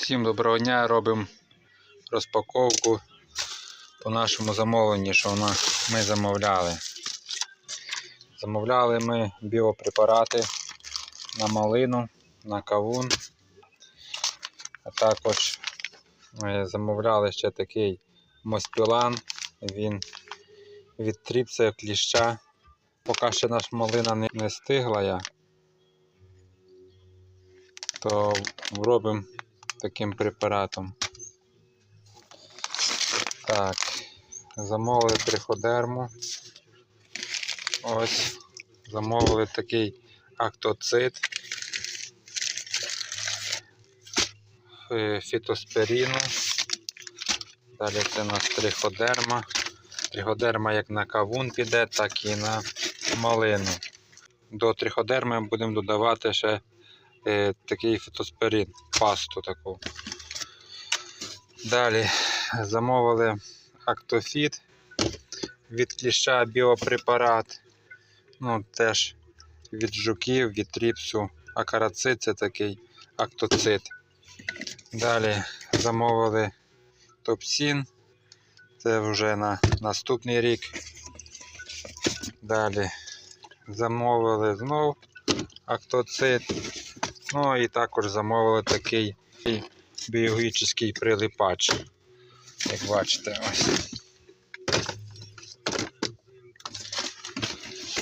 Всім доброго дня. Робимо розпаковку по нашому замовленню, що ми замовляли. Замовляли ми біопрепарати на малину, на кавун. А також замовляли ще такий моспілан. Він від кліща. Поки ще наша малина не, стигла то робимо таким препаратом. Так, замовили триходерму. Ось, замовили такий актоцит, е. Далі це у нас триходерма. Триходерма як на кавун піде, так і на малину. До триходерми будемо додавати ще е, такий фітосперін, пасту таку. Далі замовили актофіт від кліща біопрепарат. Ну, теж від жуків, від тріпсу. Акарацит це такий актоцит. Далі замовили топсін. Це вже на наступний рік. Далі замовили знов актоцит. Ну і також замовили такий біологічний прилипач. Як бачите, ось.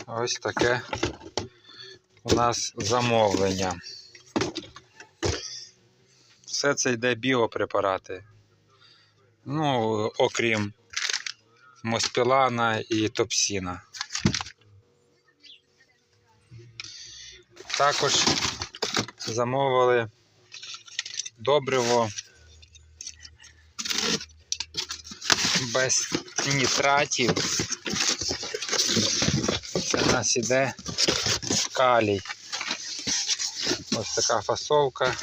Ось таке у нас замовлення. Все це йде біопрепарати. Ну, окрім моспілана і топсіна. Також замовили добриво без нітратів. Це у нас іде калій. Ось така фасовка.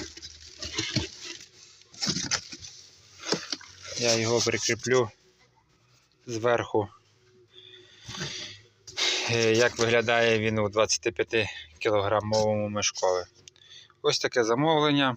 Я його прикріплю зверху. Е, Як виглядає він у 25 кілограмовому мешкові. Ось таке замовлення.